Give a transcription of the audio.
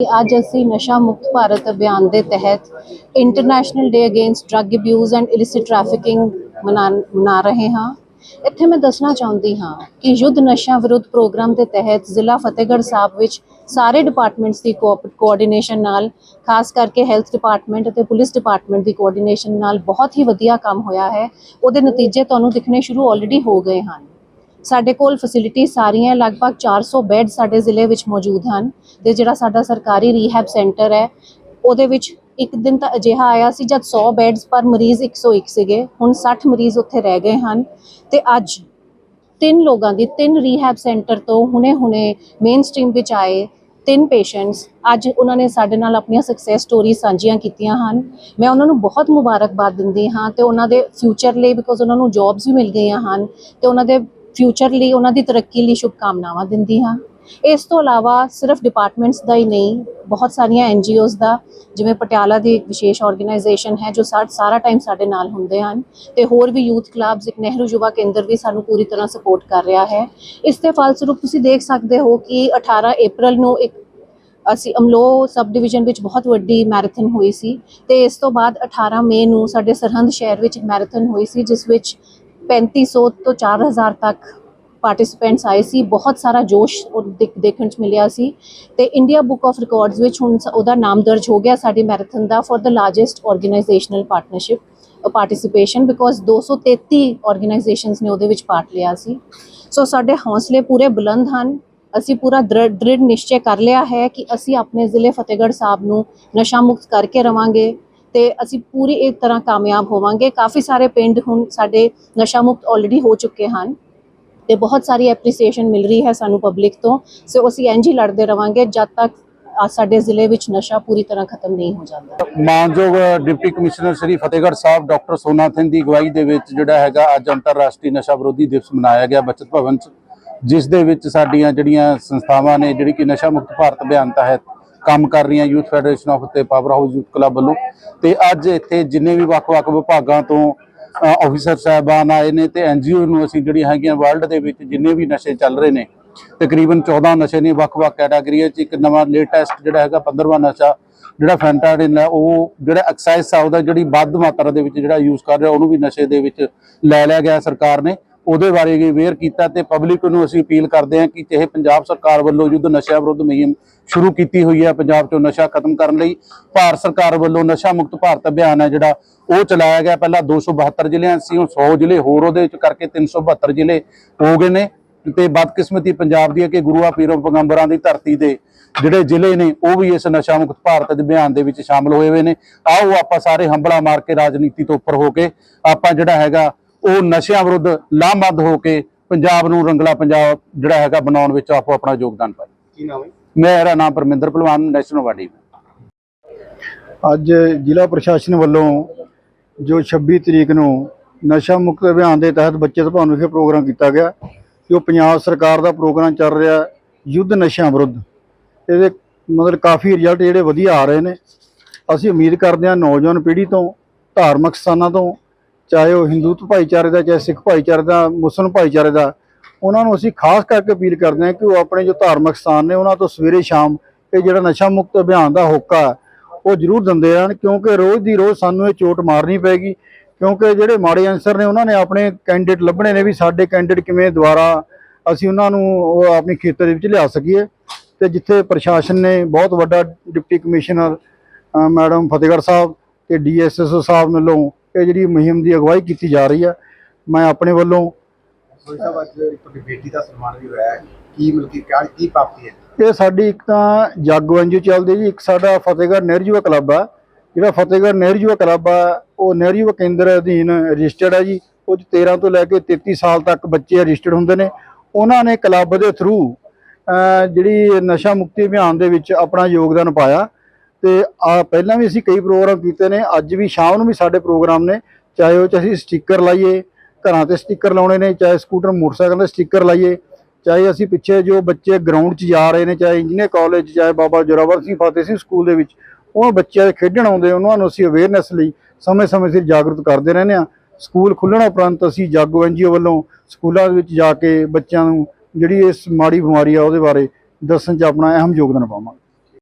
ਅੱਜ ਅਸੀਂ ਨਸ਼ਾ ਮੁਕਤ ਭਾਰਤ ਅਭਿਆਨ ਦੇ ਤਹਿਤ international day against drug abuse and illicit trafficking ਮਨਾ ਰਹੇ ਹਾਂ। ਇੱਥੇ ਮੈਂ ਦੱਸਣਾ ਚਾਹੁੰਦੀ ਹਾਂ ਕਿ ਯੁੱਧ ਨਸ਼ਾ ਵਿਰੁੱਧ ਪ੍ਰੋਗਰਾਮ ਦੇ ਤਹਿਤ ਜ਼ਿਲ੍ਹਾ ਫਤਿਹਗੜ੍ਹ ਸਾਹਿਬ ਵਿੱਚ ਸਾਰੇ ਡਿਪਾਰਟਮੈਂਟਸ ਦੀ ਕੋਆਰਡੀਨੇਸ਼ਨ ਨਾਲ, ਖਾਸ ਕਰਕੇ ਹੈਲਥ ਡਿਪਾਰਟਮੈਂਟ ਅਤੇ ਪੁਲਿਸ ਡਿਪਾਰਟਮੈਂਟ ਦੀ ਕੋਆਰਡੀਨੇਸ਼ਨ ਨਾਲ ਬਹੁਤ ਹੀ ਵਧੀਆ ਕੰਮ ਹੋਇਆ ਹੈ। ਉਹਦੇ ਨਤੀਜੇ ਤੁਹਾਨੂੰ ਦਿਖਣੇ ਸ਼ੁਰੂ ਆਲਰੇਡੀ ਹੋ ਗਏ ਹਨ। ਸਾਡੇ ਕੋਲ ਫੈਸਿਲਿਟੀ ਸਾਰੀਆਂ ਲਗਭਗ 400 ਬੈੱਡ ਸਾਡੇ ਜ਼ਿਲ੍ਹੇ ਵਿੱਚ ਮੌਜੂਦ ਹਨ ਤੇ ਜਿਹੜਾ ਸਾਡਾ ਸਰਕਾਰੀ ਰੀਹੈਬ ਸੈਂਟਰ ਹੈ, ਉਹਦੇ ਵਿੱਚ ਇੱਕ ਦਿਨ ਤਾਂ ਅਜਿਹਾ ਆਇਆ ਸੀ ਜਦ 100 ਬੈੱਡਸ ਪਰ ਮਰੀਜ਼ 101 ਸੀਗੇ, ਹੁਣ 60 ਮਰੀਜ਼ ਉੱਥੇ ਰਹਿ ਗਏ ਹਨ ਤੇ ਅੱਜ ਤਿੰਨ ਲੋਕਾਂ ਦੀ, ਤਿੰਨ ਰੀਹੈਬ ਸੈਂਟਰ ਤੋਂ ਹੁਣੇ-ਹੁਣੇ ਮੇਨ ਸਟ੍ਰੀਮ ਵਿੱਚ ਆਏ ਤਿੰਨ ਪੇਸ਼ੈਂਟਸ ਅੱਜ ਉਹਨਾਂ ਨੇ ਸਾਡੇ ਨਾਲ ਆਪਣੀਆਂ ਸਕਸੈਸ ਸਟੋਰੀ ਸਾਂਝੀਆਂ ਕੀਤੀਆਂ ਹਨ। ਮੈਂ ਉਹਨਾਂ ਨੂੰ ਬਹੁਤ ਮੁਬਾਰਕਬਾਦ ਦਿੰਦੀ ਹਾਂ ਤੇ ਉਹਨਾਂ ਦੇ ਫਿਊਚਰ ਲਈ ਬਿਕੋਜ਼ ਉਹਨਾਂ ਨੂੰ ਜੌਬਸ ਵੀ ਮਿਲ ਗਈਆਂ ਹਨ ਤੇ ਉਹਨਾਂ ਦੇ ਫਿਊਚਰ ਲਈ ਉਹਨਾਂ ਦੀ ਤਰੱਕੀ ਲਈ ਸ਼ੁਭਕਾਮਨਾਵਾਂ ਦਿੰਦੀ ਹਾਂ। ਇਸ ਤੋਂ ਇਲਾਵਾ ਸਿਰਫ ਡਿਪਾਰਟਮੈਂਟਸ ਦਾ ਹੀ ਨਹੀਂ, ਬਹੁਤ ਸਾਰੀਆਂ ਐਨਜੀਓਜ਼ ਦਾ, ਜਿਵੇਂ ਪਟਿਆਲਾ ਦੀ ਇੱਕ ਵਿਸ਼ੇਸ਼ ਆਰਗੇਨਾਈਜੇਸ਼ਨ ਹੈ ਜੋ ਸਾ- ਸਾਰਾ ਟਾਈਮ ਸਾਡੇ ਨਾਲ ਹੁੰਦੇ ਹਨ ਤੇ ਹੋਰ ਵੀ ਯੂਥ ਕਲੱਬਸ ਇੱਕ ਨਹਿਰੂ ਯੁਵਾ ਕੇਂਦਰ ਵੀ ਸਾਨੂੰ ਪੂਰੀ ਤਰ੍ਹਾਂ ਸਪੋਰਟ ਕਰ ਰਿਹਾ ਹੈ। ਇਸ ਦੇ ਫਲਸਰੂਪ ਤੁਸੀਂ ਦੇਖ ਸਕਦੇ ਹੋ ਕਿ 18 ਅਪ੍ਰੈਲ ਨੂੰ ਇੱਕ ਅਸੀਂ ਅਮਲੋ ਸਬ ਡਿਵੀਜ਼ਨ ਵਿੱਚ ਬਹੁਤ ਵੱਡੀ ਮੈਰਾਥਨ ਹੋਈ ਸੀ ਤੇ ਇਸ ਤੋਂ ਬਾਅਦ 18 ਮਈ ਨੂੰ ਸਾਡੇ ਸਰਹੰਦ ਸ਼ਹਿਰ ਵਿੱਚ ਇੱਕ ਮੈਰਾਥਨ ਹੋਈ ਸੀ, ਜਿਸ ਵਿੱਚ 3500 ਤੋਂ 4000 ਤੱਕ ਪਾਰਟਿਸਿਪੈਂਟਸ ਆਏ ਸੀ। ਬਹੁਤ ਸਾਰਾ ਜੋਸ਼ ਉਹ ਦੇਖਣ ਚ ਮਿਲਿਆ ਸੀ। ਤੇ ਇੰਡੀਆ ਬੁੱਕ ਆਫ ਰਿਕਾਰਡਸ ਵਿੱਚ ਹੁਣ ਉਹਦਾ ਨਾਮ ਦਰਜ ਹੋ ਗਿਆ ਸਾਡੇ marathon the for the largest organisational partnership participation because 233 organisations ਨੇ ਉਹਦੇ ਵਿੱਚ ਪਾਰਟ ਲਿਆ ਸੀ। ਸੋ ਸਾਡੇ ਹੌਸਲੇ ਪੂਰੇ ਬੁਲੰਦ ਹਨ। ਅਸੀਂ ਪੂਰਾ ਦ੍ਰਿੜ ਦ੍ਰਿੜ ਨਿਸ਼ਚੈ ਕਰ ਲਿਆ ਹੈ ਕਿ ਅਸੀਂ ਆਪਣੇ ਜ਼ਿਲ੍ਹੇ ਫਤਿਹਗੜ੍ਹ ਸਾਹਿਬ ਨੂੰ ਨਸ਼ਾ ਮੁਕਤ ਕਰਕੇ ਰਵਾਂਗੇ। ਤੇ ਅਸੀਂ ਪੂਰੀ ਇੱਕ ਤਰ੍ਹਾਂ ਕਾਮਯਾਬ ਹੋਵਾਂਗੇ। ਕਾਫੀ ਸਾਰੇ ਪਿੰਡ ਹੁਣ ਸਾਡੇ ਨਸ਼ਾ ਮੁਕਤ ਆਲਰੇਡੀ ਹੋ ਚੁੱਕੇ ਹਨ ਤੇ ਬਹੁਤ ਸਾਰੀ ਐਪਰੀਸੀਏਸ਼ਨ ਮਿਲ ਰਹੀ ਹੈ ਸਾਨੂੰ ਪਬਲਿਕ ਤੋਂ। ਸੋ ਅਸੀਂ ਇੰਝ ਹੀ ਲੜਦੇ ਰਵਾਂਗੇ ਜਦ ਤੱਕ ਸਾਡੇ ਜ਼ਿਲ੍ਹੇ ਵਿੱਚ ਨਸ਼ਾ ਪੂਰੀ ਤਰ੍ਹਾਂ ਖਤਮ ਨਹੀਂ ਹੋ ਜਾਂਦਾ। ਮਾਨਯੋਗ deputy commissioner Shri Fatehgarh Sahib doctor Sona Singh ਦੀ ਅਗਵਾਈ ਦੇ ਵਿੱਚ ਜਿਹੜਾ ਹੈਗਾ ਅੱਜ ਅੰਤਰਰਾਸ਼ਟਰੀ ਨਸ਼ਾ ਵਿਰੋਧੀ ਦਿਵਸ ਮਨਾਇਆ ਗਿਆ ਬਚਤ ਭਵਨ 'ਚ, ਜਿਸ ਦੇ ਵਿੱਚ ਸਾਡੀਆਂ ਜਿਹੜੀਆਂ ਸੰਸਥਾਵਾਂ ਨੇ, ਜਿਹੜੀ ਕਿ ਨਸ਼ਾ ਮੁਕਤ ਭਾਰਤ ਅਭਿਆਨ ਤਹਿਤ ਕੰਮ ਕਰ ਰਹੀਆਂ ਯੂਥ ਫੈਡਰੇਸ਼ਨ ਆਫ ਤੇ ਪਾਵਰ ਹਾਊਸ ਯੂਥ ਕਲੱਬ ਵੱਲੋਂ। ਤੇ ਅੱਜ ਇੱਥੇ ਜਿੰਨੇ ਵੀ ਵੱਖ-ਵੱਖ ਵਿਭਾਗਾਂ ਤੋਂ ਆਫੀਸਰ ਸਾਹਿਬਾਨ ਆਏ ਨੇ ਤੇ ਐਨਜੀਓ ਨੂੰ ਅਸੀਂ ਜਿਹੜੀਆਂ ਹੈਗੀਆਂ ਵਰਲਡ ਦੇ ਵਿੱਚ ਜਿੰਨੇ ਵੀ ਨਸ਼ੇ ਚੱਲ ਰਹੇ ਨੇ, ਤਕਰੀਬਨ 14 ਨਸ਼ੇ ਨੇ ਵੱਖ-ਵੱਖ ਕੈਟਾਗਰੀਆਂ 'ਚ ਇੱਕ ਨਵਾਂ ਲੇਟੈਸਟ ਜਿਹੜਾ ਹੈਗਾ 15ਵਾਂ ਨਸ਼ਾ, ਜਿਹੜਾ ਫੈਂਟਾਡਿਨ ਹੈ, ਉਹ ਜਿਹੜਾ ਐਕਸਾਈਜ਼ ਆ, ਉਹਦਾ ਜਿਹੜੀ ਵੱਧ ਮਾਤਰਾ ਦੇ ਵਿੱਚ ਜਿਹੜਾ ਯੂਜ਼ ਕਰ ਰਿਹਾ, ਉਹਨੂੰ ਵੀ ਨਸ਼ੇ ਦੇ ਵਿੱਚ ਲੈ ਲਿਆ ਗਿਆ ਸਰਕਾਰ ਨੇ। ਉਹਦੇ ਬਾਰੇ ਵੀ ਅਵੇਅਰ ਕੀਤਾ ਤੇ ਪਬਲਿਕ ਨੂੰ ਅਸੀਂ ਅਪੀਲ ਕਰਦੇ ਹਾਂ ਕਿ ਚਾਹੇ ਪੰਜਾਬ ਸਰਕਾਰ ਵੱਲੋਂ ਯੁੱਧ ਨਸ਼ਾ ਵਿਰੁੱਧ ਮੁਹਿੰਮ ਸ਼ੁਰੂ ਕੀਤੀ ਹੋਈ ਹੈ, ਪੰਜਾਬ 'ਚੋਂ ਨਸ਼ਾ ਖਤਮ ਕਰਨ ਲਈ, ਭਾਰਤ ਸਰਕਾਰ ਵੱਲੋਂ ਨਸ਼ਾ ਮੁਕਤ ਭਾਰਤ ਅਭਿਆਨ ਹੈ ਜਿਹੜਾ ਉਹ ਚਲਾਇਆ ਗਿਆ। ਪਹਿਲਾਂ 272 ਜ਼ਿਲ੍ਹਿਆਂ ਸੀ, ਹੁਣ 100 ਜ਼ਿਲ੍ਹੇ ਹੋਰ ਉਹਦੇ ਵਿੱਚ ਕਰਕੇ 372 ਜ਼ਿਲ੍ਹੇ ਹੋ ਗਏ ਨੇ ਤੇ ਬਦਕਿਸਮਤੀ ਪੰਜਾਬ ਦੀ ਹੈ ਕਿ ਗੁਰੂਆਂ, ਪੀਰੋ, ਪੈਗੰਬਰਾਂ ਦੀ ਧਰਤੀ ਦੇ ਜਿਹੜੇ ਜ਼ਿਲ੍ਹੇ ਨੇ, ਉਹ ਵੀ ਇਸ ਨਸ਼ਾ ਮੁਕਤ ਭਾਰਤ ਦੇ ਅਭਿਆਨ ਦੇ ਵਿੱਚ ਸ਼ਾਮਲ ਹੋਏ ਹੋਏ ਨੇ। ਆਓ ਆਪਾਂ ਸਾਰੇ ਹੰਬਲਾ ਮਾਰ ਕੇ ਰਾਜਨੀਤੀ ਤੋਂ ਉੱਪਰ ਹੋ ਕੇ ਆਪਾਂ ਜਿਹੜਾ ਹੈਗਾ ਉਹ ਨਸ਼ਿਆਂ ਵਿਰੁੱਧ ਲਾਮਬੰਦ ਹੋ ਕੇ ਪੰਜਾਬ ਨੂੰ ਰੰਗਲਾ ਪੰਜਾਬ ਜਿਹੜਾ ਹੈਗਾ ਬਣਾਉਣ ਵਿੱਚ ਆਪੋ ਆਪਣਾ ਯੋਗਦਾਨ ਪਾਏ ਕੀ ਨਾਮ ਹੈ ਮੇਰਾ ਨਾਮ ਪਰਮਿੰਦਰ ਭਲਵਾਨ ਨੈਸ਼ਨਲ ਵਾਡੀ ਅੱਜ ਜ਼ਿਲ੍ਹਾ ਪ੍ਰਸ਼ਾਸਨ ਵੱਲੋਂ ਜੋ 26 ਤਰੀਕ ਨੂੰ ਨਸ਼ਾ ਮੁਕਤ ਅਭਿਆਨ ਦੇ ਤਹਿਤ ਬੱਚੇ ਭਵਨ ਵਿਖੇ ਪ੍ਰੋਗਰਾਮ ਕੀਤਾ ਗਿਆ ਜੋ ਪੰਜਾਬ ਸਰਕਾਰ ਦਾ ਪ੍ਰੋਗਰਾਮ ਚੱਲ ਰਿਹਾ ਯੁੱਧ ਨਸ਼ਿਆਂ ਵਿਰੁੱਧ। ਇਹਦੇ ਮਤਲਬ ਕਾਫੀ ਰਿਜ਼ਲਟ ਜਿਹੜੇ ਵਧੀਆ ਆ ਰਹੇ ਨੇ। ਅਸੀਂ ਉਮੀਦ ਕਰਦੇ ਹਾਂ ਨੌਜਵਾਨ ਪੀੜ੍ਹੀ ਤੋਂ ਧਾਰਮਿਕ ਸਥਾਨਾਂ ਤੋਂ ਚਾਹੇ ਉਹ ਹਿੰਦੂ ਭਾਈਚਾਰੇ ਦਾ ਚਾਹੇ ਸਿੱਖ ਭਾਈਚਾਰੇ ਦਾ ਮੁਸਲਮਾਨ ਭਾਈਚਾਰੇ ਦਾ ਉਹਨਾਂ ਨੂੰ ਅਸੀਂ ਖਾਸ ਕਰਕੇ ਅਪੀਲ ਕਰਦੇ ਹਾਂ ਕਿ ਉਹ ਆਪਣੇ ਜੋ ਧਾਰਮਿਕ ਸਥਾਨ ਨੇ ਉਹਨਾਂ ਤੋਂ ਸਵੇਰੇ ਸ਼ਾਮ ਇਹ ਜਿਹੜਾ ਨਸ਼ਾ ਮੁਕਤ ਅਭਿਆਨ ਦਾ ਹੋਕਾ ਹੈ, ਉਹ ਜ਼ਰੂਰ ਦਿੰਦੇ ਹਨ ਕਿਉਂਕਿ ਰੋਜ਼ ਦੀ ਰੋਜ਼ ਸਾਨੂੰ ਇਹ ਚੋਟ ਮਾਰਨੀ ਪੈਗੀ ਕਿਉਂਕਿ ਜਿਹੜੇ ਮਾੜੇ ਅਨਸਰ ਨੇ ਉਹਨਾਂ ਨੇ ਆਪਣੇ ਕੈਂਡੀਡੇਟ ਲੱਭਣੇ ਨੇ ਵੀ ਸਾਡੇ ਕੈਂਡੀਡੇਟ ਕਿਵੇਂ ਦੁਆਰਾ ਅਸੀਂ ਉਹਨਾਂ ਨੂੰ ਉਹ ਆਪਣੀ ਖੇਤਰ ਦੇ ਵਿੱਚ ਲਿਆ ਸਕੀਏ। ਤੇ ਜਿੱਥੇ ਪ੍ਰਸ਼ਾਸਨ ਨੇ ਬਹੁਤ ਵੱਡਾ deputy commissioner madam Fatehgarh Sahib ਤੇ ਡੀਐਸਐਸਓ ਸਾਹਿਬ ਵੱਲੋਂ ਇਹ ਜਿਹੜੀ ਮੁਹਿੰਮ ਦੀ ਅਗਵਾਈ ਕੀਤੀ ਜਾ ਰਹੀ ਹੈ ਮੈਂ ਆਪਣੇ ਵੱਲੋਂ ਇਹ ਸਾਡੀ ਇੱਕ ਤਾਂ ਜਾਗੋ ਐਨਜੀਓ ਚੱਲਦੀ ਜੀ ਇੱਕ ਸਾਡਾ ਫਤਿਹਗੜ੍ਹ ਨਹਿਰੂ ਯੁਵਾ ਕਲੱਬ ਆ। ਜਿਹੜਾ ਫਤਿਹਗੜ੍ਹ ਨਹਿਰੂ ਯੁਵਾ ਕਲੱਬ ਆ ਉਹ ਨਹਿਰੂ ਯੁਵਾ ਕੇਂਦਰ ਅਧੀਨ ਰਜਿਸਟਰਡ ਹੈ ਜੀ। ਉਹ 'ਚ 13 ਤੋਂ ਲੈ ਕੇ 33 ਸਾਲ ਤੱਕ ਬੱਚੇ ਰਜਿਸਟਰਡ ਹੁੰਦੇ ਨੇ। ਉਹਨਾਂ ਨੇ ਕਲੱਬ ਦੇ ਥਰੂ ਜਿਹੜੀ ਨਸ਼ਾ ਮੁਕਤੀ ਅਭਿਆਨ ਦੇ ਵਿੱਚ ਆਪਣਾ ਯੋਗਦਾਨ ਪਾਇਆ। ਤੇ ਆ ਪਹਿਲਾਂ ਵੀ ਅਸੀਂ ਕਈ ਪ੍ਰੋਗਰਾਮ ਕੀਤੇ ਨੇ, ਅੱਜ ਵੀ ਸ਼ਾਮ ਨੂੰ ਵੀ ਸਾਡੇ ਪ੍ਰੋਗਰਾਮ ਨੇ, ਚਾਹੇ ਉਹ ਚ ਅਸੀਂ ਸਟicker ਲਾਈਏ, ਘਰਾਂ ਤੇ ਸਟicker ਲਾਉਣੇ ਨੇ, ਚਾਹੇ ਸਕੂਟਰ, ਮੋਟਰਸਾਈਕਲ ਦੇ ਸਟicker ਲਾਈਏ, ਚਾਹੇ ਅਸੀਂ ਪਿੱਛੇ ਜੋ ਬੱਚੇ ਗਰਾਊਂਡ 'ਚ ਜਾ ਰਹੇ ਨੇ, ਚਾਹੇ ਇੰਜੀਨੀਅਰ ਕਾਲਜ ਚਾਹੇ ਬਾਬਾ ਜੋਰਾਵਰ ਸਿੰਘ ਫਤਿਹ ਸਿੰਘ ਸਕੂਲ ਦੇ ਵਿੱਚ, ਉਹ ਬੱਚਿਆਂ ਦੇ ਖੇਡਣ ਆਉਂਦੇ, ਉਹਨਾਂ ਨੂੰ ਅਸੀਂ ਅਵੇਅਰਨੈਸ ਲਈ ਸਮੇਂ-ਸਮੇਂ ਸਿਰ ਜਾਗਰੂਕ ਕਰਦੇ ਰਹਿੰਦੇ ਆ ਸਕੂਲ ਖੁੱਲ੍ਹਣ ਉਪਰੰਤ ਅਸੀਂ ਜਾਗੋ ਐਨਜੀਓ ਵੱਲੋਂ ਸਕੂਲਾਂ ਦੇ ਵਿੱਚ ਜਾ ਕੇ ਬੱਚਿਆਂ ਨੂੰ ਜਿਹੜੀ ਇਸ ਮਾੜੀ ਬਿਮਾਰੀ ਆ ਉਹਦੇ ਬਾਰੇ ਦੱਸਣ 'ਚ ਆਪਣਾ ਅਹਿਮ ਯੋਗਦਾਨ ਪਾਵਾਂਗੇ।